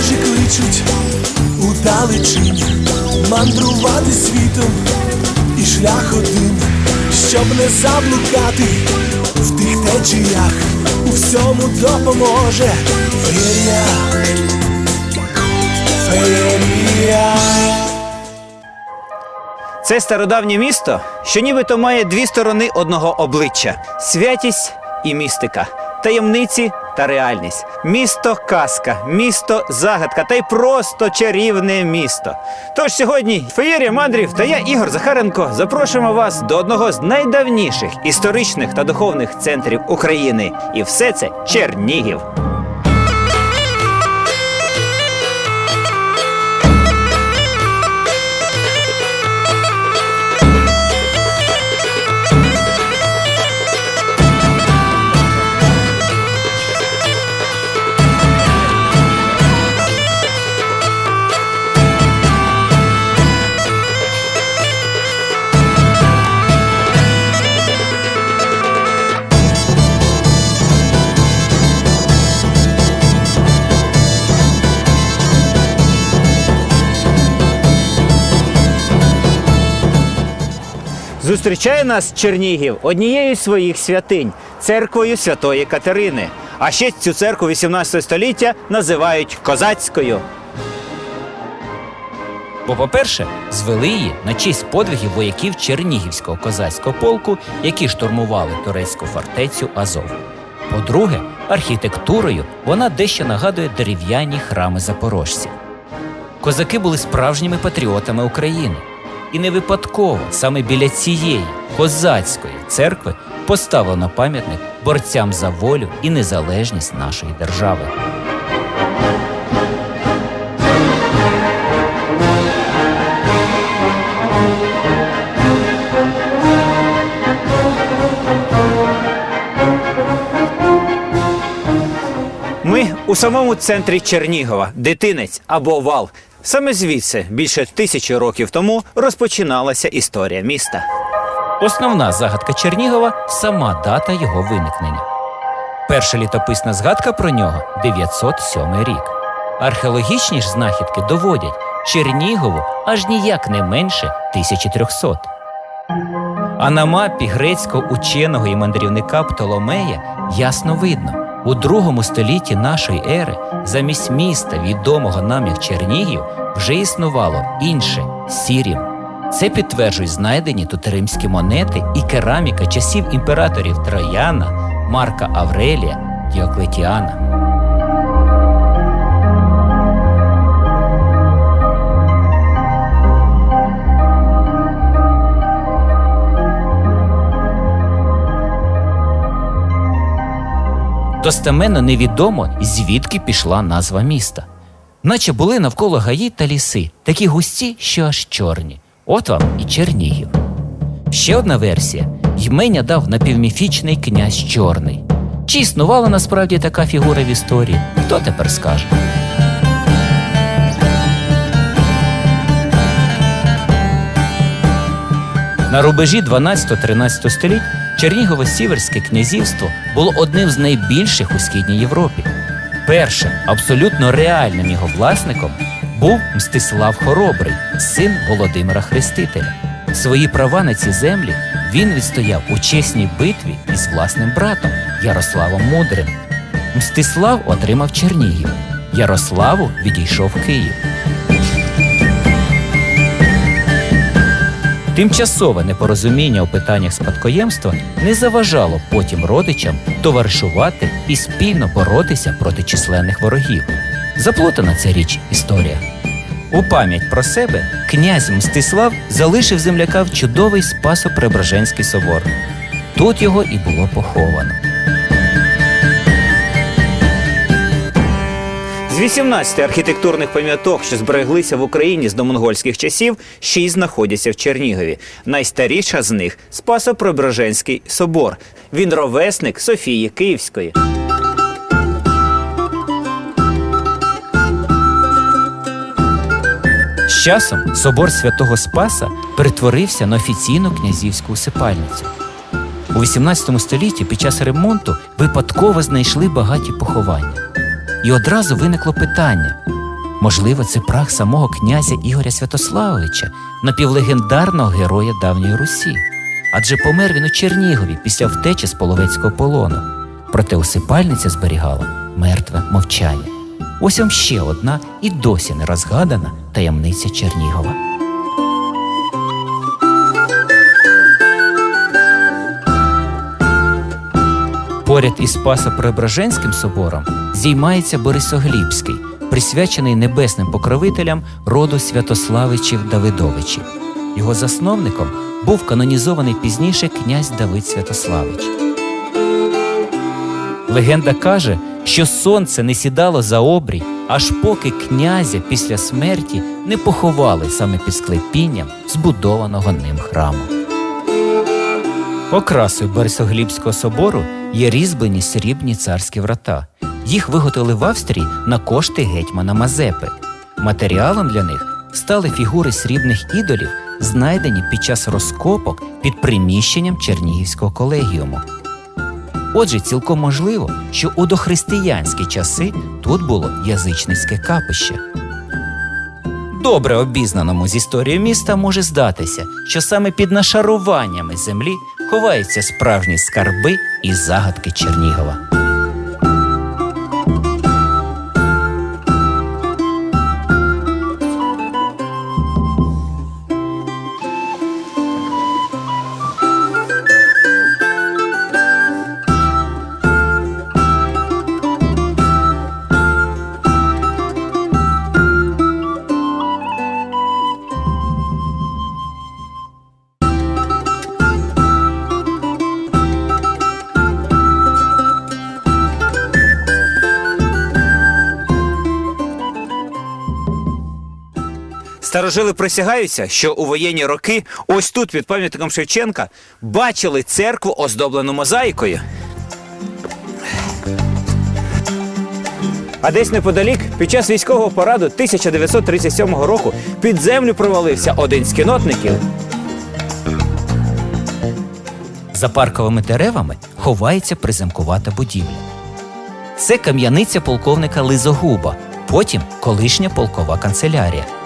подорожі кличуть у далечінь мандрувати світом і шлях один, щоб не заблукати в тих течіях, у всьому допоможе феєрія, феєрія. Це стародавнє місто, що нібито має дві сторони одного обличчя: святість і містика, таємниці та реальність. Місто казка, місто загадка та й просто чарівне місто. Тож сьогодні феєрія мандрів та я, Ігор Захаренко, запрошуємо вас до одного з найдавніших історичних та духовних центрів України. І все це Чернігів. Зустрічає нас Чернігів однією з своїх святинь церквою Святої Катерини. А ще цю церкву 18 століття називають козацькою. Бо, по-перше, звели її на честь подвигів вояків Чернігівського козацького полку, які штурмували турецьку фортецю Азов. По-друге, архітектурою вона дещо нагадує дерев'яні храми запорожців. Козаки були справжніми патріотами України. І не випадково саме біля цієї козацької церкви поставлено пам'ятник борцям за волю і незалежність нашої держави. Ми у самому центрі Чернігова, дитинець або вал. Саме звідси більше тисячі років тому розпочиналася історія міста. Основна загадка Чернігова сама дата його виникнення. Перша літописна згадка про нього 907 рік. Археологічні ж знахідки доводять Чернігову аж ніяк не менше 1300. А на мапі грецького ученого і мандрівника Птоломея ясно видно, у другому столітті нашої ери замість міста, відомого нам як Чернігів, вже існувало інше Сірім. Це підтверджують знайдені тут римські монети і кераміка часів імператорів Трояна, Марка Аврелія, Діоклетіана. Достеменно невідомо, звідки пішла назва міста. Наче були навколо гаї та ліси, такі густі, що аж чорні. От вам і Чернігів. Ще одна версія ймення дав напівміфічний князь Чорний. Чи існувала насправді така фігура в історії? Хто тепер скаже? На рубежі 12-13 століть Чернігово-Сіверське князівство було одним з найбільших у східній Європі. Першим абсолютно реальним його власником був Мстислав Хоробрий, син Володимира Хрестителя. Свої права на ці землі він відстояв у чесній битві із власним братом Ярославом Мудрим. Мстислав отримав Чернігів. Ярославу відійшов Київ. Тимчасове непорозуміння у питаннях спадкоємства не заважало потім родичам товаришувати і спільно боротися проти численних ворогів. Заплутана ця річ історія. У пам'ять про себе князь Мстислав залишив землякам чудовий Спасо-Преображенський собор. Тут його і було поховано. З 18 архітектурних пам'яток, що збереглися в Україні з домонгольських часів, шість знаходяться в Чернігові. Найстаріша з них Спасо-Преображенський собор. Він ровесник Софії Київської. З часом собор святого Спаса перетворився на офіційну князівську усипальницю. У 18 столітті під час ремонту випадково знайшли багаті поховання. І одразу виникло питання: Можливо, це прах самого князя Ігоря Святославовича, напівлегендарного героя давньої Русі. Адже помер він у Чернігові після втечі з половецького полону. Проте усипальниця зберігала мертве мовчання. Ось вам ще одна і досі не розгадана таємниця Чернігова. Поряд із Спасо-Преображенським собором зіймається Борисоглібський, присвячений небесним покровителям роду Святославичів Давидовичів. Його засновником був канонізований пізніше князь Давид Святославич. Легенда каже, що сонце не сідало за обрій, аж поки князя після смерті не поховали саме під склепінням збудованого ним храму. Окрасою Борисоглібського собору є різьблені срібні царські врата. Їх виготовили в Австрії на кошти гетьмана Мазепи. Матеріалом для них стали фігури срібних ідолів, знайдені під час розкопок під приміщенням Чернігівського колегіуму. Отже, цілком можливо, що у дохристиянські часи тут було язичницьке капище. Добре обізнаному з історією міста може здатися, що саме під нашаруваннями землі ховаються справжні скарби і загадки Чернігова. Старожили присягаються, що у воєнні роки ось тут під пам'ятником Шевченка бачили церкву, оздоблену мозаїкою. А десь неподалік, під час військового параду 1937 року під землю провалився один з кінотників. За парковими деревами ховається приземкувата будівля. Це кам'яниця полковника Лизогуба, потім колишня полкова канцелярія.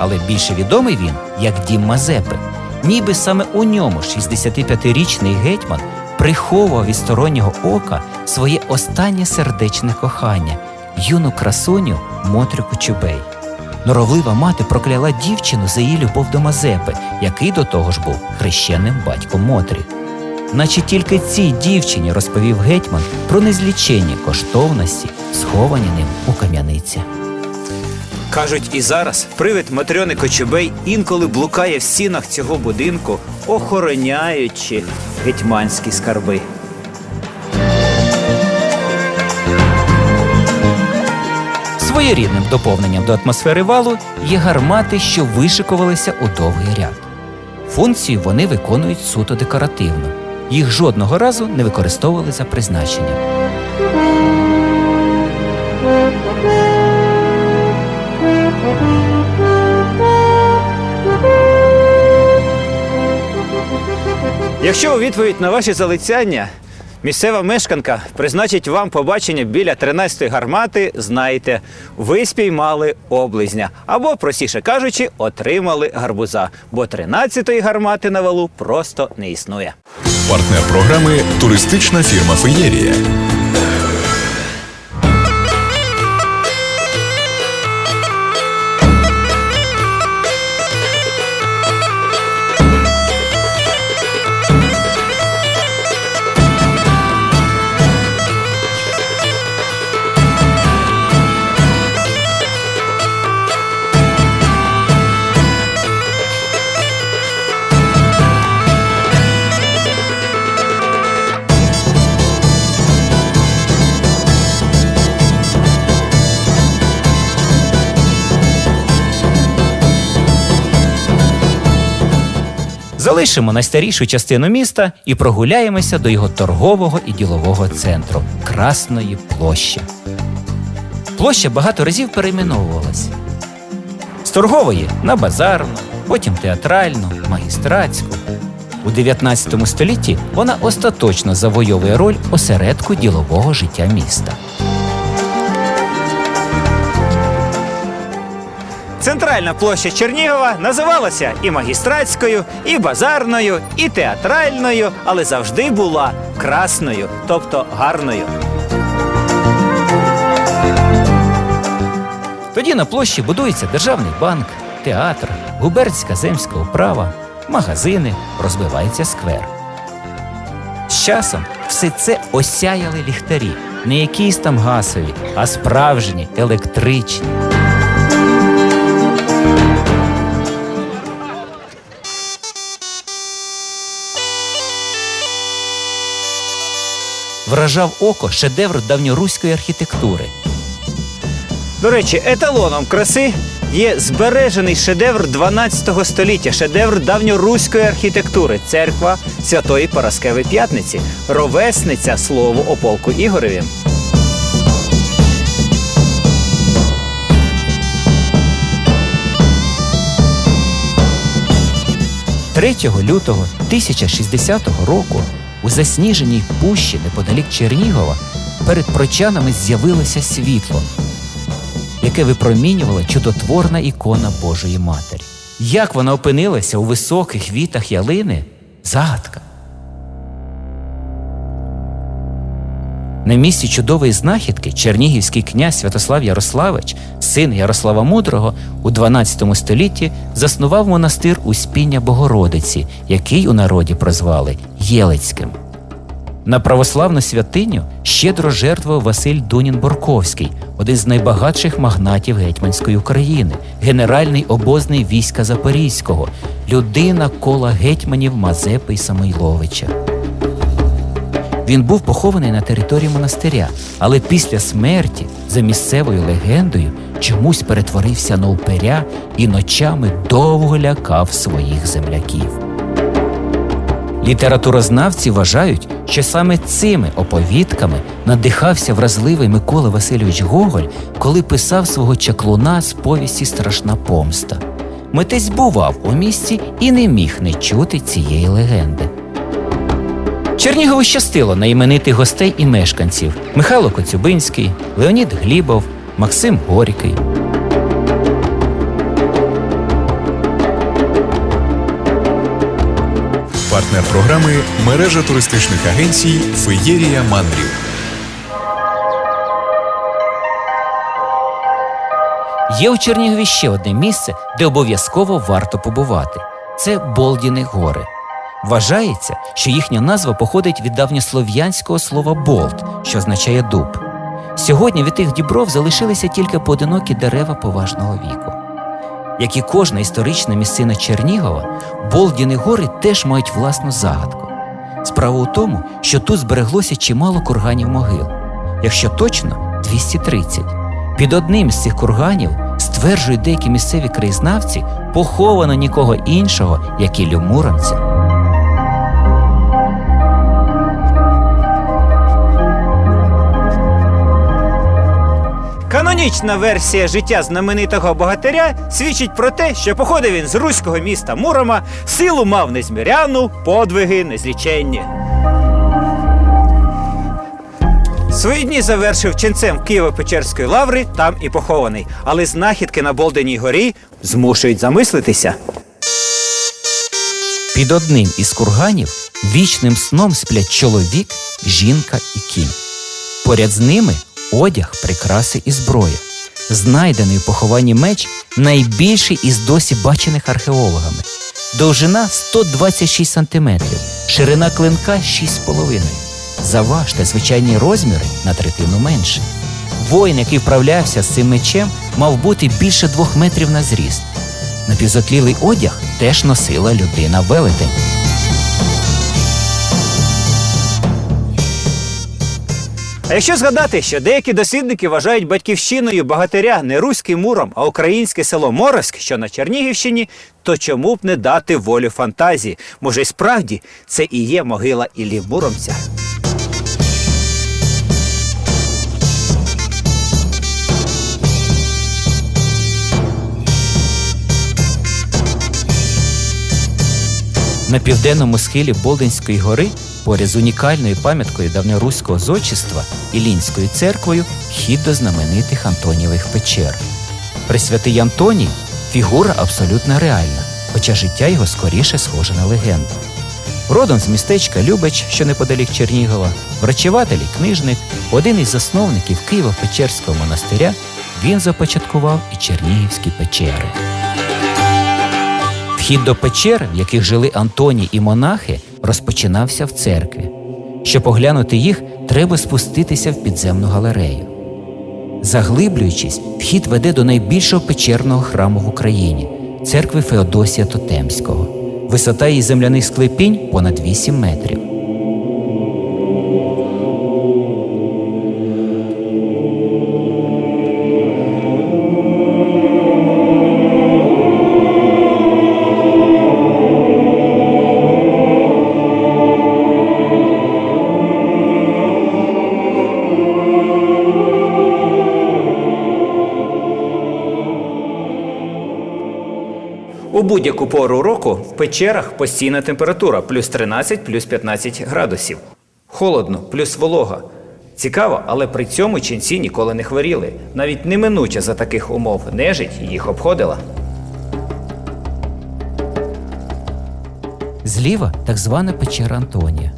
Але більше відомий він як дім Мазепи. Ніби саме у ньому 65-річний гетьман приховував від стороннього ока своє останнє сердечне кохання юну красуню Мотрю Кочубей. Норовлива мати прокляла дівчину за її любов до Мазепи, який до того ж був хрещеним батьком Мотрі. Наче тільки цій дівчині розповів гетьман про незліченні коштовності, сховані ним у кам'яниці. Кажуть, і зараз привид Матрьони Кочубей інколи блукає в стінах цього будинку, охороняючи гетьманські скарби. Своєрідним доповненням до атмосфери валу є гармати, що вишикувалися у довгий ряд. Функцію вони виконують суто декоративно. Їх жодного разу не використовували за призначенням. Якщо у відповідь на ваші залицяння місцева мешканка призначить вам побачення біля 13-ї гармати, знайте, ви спіймали облизня. Або, простіше кажучи, отримали гарбуза, бо 13-ї гармати на валу просто не існує. Партнер програми туристична фірма Феєрія. Залишимо найстарішу частину міста і прогуляємося до його торгового і ділового центру Красної площі. Площа багато разів перейменовувалась. З торгової на базарну, потім театральну, магістратську. У 19 столітті вона остаточно завойовує роль осередку ділового життя міста. Центральна площа Чернігова називалася і магістратською, і базарною, і театральною, але завжди була красною, тобто гарною. Тоді на площі будується державний банк, театр, губернська земська управа, магазини, розбивається сквер. З часом все це осяяли ліхтарі, не якісь там гасові, а справжні електричні. Вражав око шедевр давньоруської архітектури, До речі, еталоном краси є збережений шедевр 12 століття, шедевр давньоруської архітектури, церква Святої Параскеви П'ятниці, ровесниця слову о полку Ігореві. 3 лютого 1060 року у засніженій пущі неподалік Чернігова перед прочанами з'явилося світло, яке випромінювала чудотворна ікона Божої Матері. Як вона опинилася у високих вітах ялини загадка. На місці чудової знахідки чернігівський князь Святослав Ярославич, син Ярослава Мудрого, у 12 столітті заснував монастир Успіння Богородиці, який у народі прозвали Єлицьким. На православну святиню щедро жертвував Василь Дунін Борковський, один з найбагатших магнатів гетьманської України, генеральний обозний війська Запорізького, людина кола гетьманів Мазепи й Самойловича. Він був похований на території монастиря, але після смерті, за місцевою легендою, чомусь перетворився на упиря і ночами довго лякав своїх земляків. Літературознавці вважають, що саме цими оповідками надихався вразливий Микола Васильович Гоголь, коли писав свого чаклуна з повісті Страшна помста. Митець бував у місті і не міг не чути цієї легенди. Чернігову щастило на іменитих гостей і мешканців Михайло Коцюбинський, Леонід Глібов, Максим Горький. Партнер програми мережа туристичних агенцій Феєрія Мандрів. Є у Чернігові ще одне місце, де обов'язково варто побувати. Це Болдіни гори. Вважається, що їхня назва походить від давньослов'янського слова болт, що означає дуб. Сьогодні від тих дібров залишилися тільки поодинокі дерева поважного віку. Як і кожна історична місцина Чернігова, Болдіни гори теж мають власну загадку. Справа у тому, що тут збереглося чимало курганів могил. Якщо точно, 230. Під одним з цих курганів, стверджують деякі місцеві краєзнавці, поховано нікого іншого, як і люмуромця. Канонічна версія життя знаменитого богатиря свідчить про те, що походив він з руського міста Мурома, силу мав незміряну, подвиги незліченні. Свої дні завершив ченцем Києво-Печерської лаври, там і похований. Але знахідки на Болденій горі змушують замислитися. Під одним із курганів вічним сном сплять чоловік, жінка і кінь. Поряд з ними одяг, прикраси і зброя. Знайдений у похованні меч найбільший із досі бачених археологами. Довжина 126 см, ширина клинка 6,5. Заважте звичайні розміри на третину менше. Воїн, який вправлявся з цим мечем, мав бути більше двох метрів на зріст. Напівзотлілий одяг теж носила людина велетень. А якщо згадати, що деякі дослідники вважають батьківщиною богатиря не руський муром, а українське село Моровськ, що на Чернігівщині, то чому б не дати волю фантазії? Може, й справді це і є могила Іллі Муромця? На південному схилі Болдинської гори, поряд з унікальною пам'яткою давньоруського зодчества Ілінською церквою, хід до знаменитих Антонієвих печер. Пресвятий Антоній Фігура абсолютно реальна, хоча життя його скоріше схоже на легенду. Родом з містечка Любеч, що неподалік Чернігова, врачеватель і книжник, один із засновників Києво-Печерського монастиря, він започаткував і Чернігівські печери. Вхід до печер, в яких жили Антоній і монахи, розпочинався в церкві. Щоб оглянути їх, треба спуститися в підземну галерею. Заглиблюючись, вхід веде до найбільшого печерного храму в Україні церкви Феодосія Тотемського. Висота її земляних склепінь понад 8 метрів. Будь-яку пору року в печерах постійна температура плюс 13, плюс 15 градусів. Холодно, плюс волога. Цікаво, але при цьому ченці ніколи не хворіли. Навіть неминуче за таких умов нежить їх обходила. Зліва так звана печера Антонія.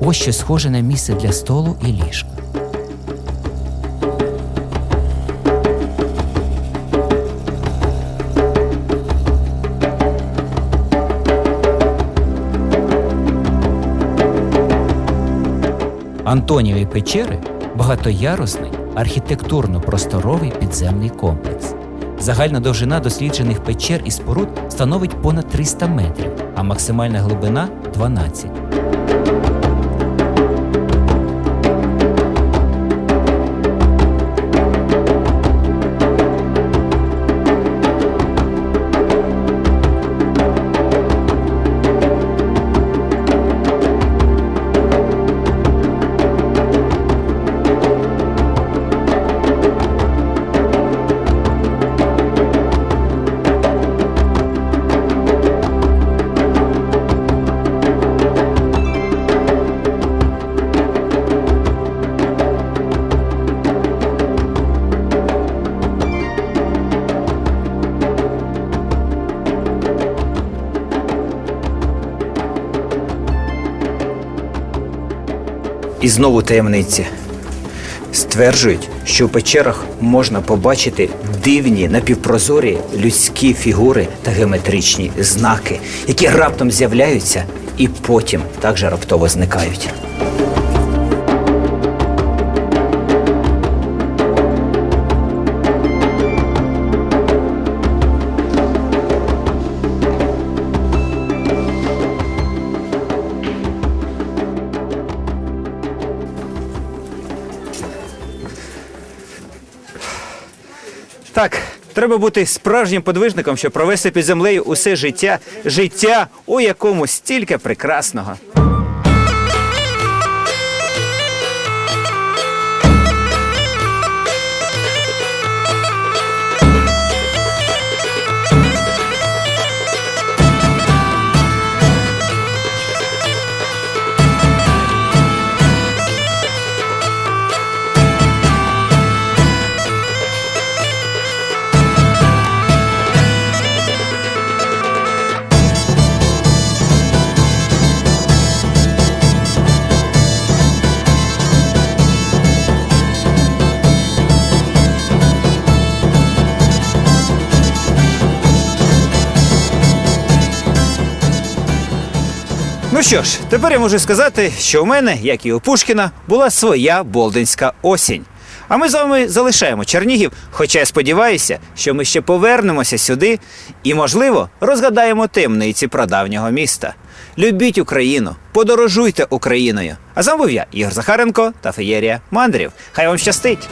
Ось що схоже на місце для столу і ліжка. Антонієві печери багатоярусний архітектурно-просторовий підземний комплекс. Загальна довжина досліджених печер і споруд становить понад 300 метрів, а максимальна глибина 12. І знову таємниці. Стверджують, що в печерах можна побачити дивні напівпрозорі людські фігури та геометричні знаки, які раптом з'являються і потім також раптово зникають. Так, треба бути справжнім подвижником, щоб провести під землею усе життя, життя, у якому стільки прекрасного. Що ж, тепер я можу сказати, що у мене, як і у Пушкіна, була своя болдинська осінь. А ми з вами залишаємо Чернігів, хоча я сподіваюся, що ми ще повернемося сюди і, можливо, розгадаємо темниці прадавнього міста. Любіть Україну, подорожуйте Україною. А з вами був я, Ігор Захаренко та Феєрія Мандрів. Хай вам щастить!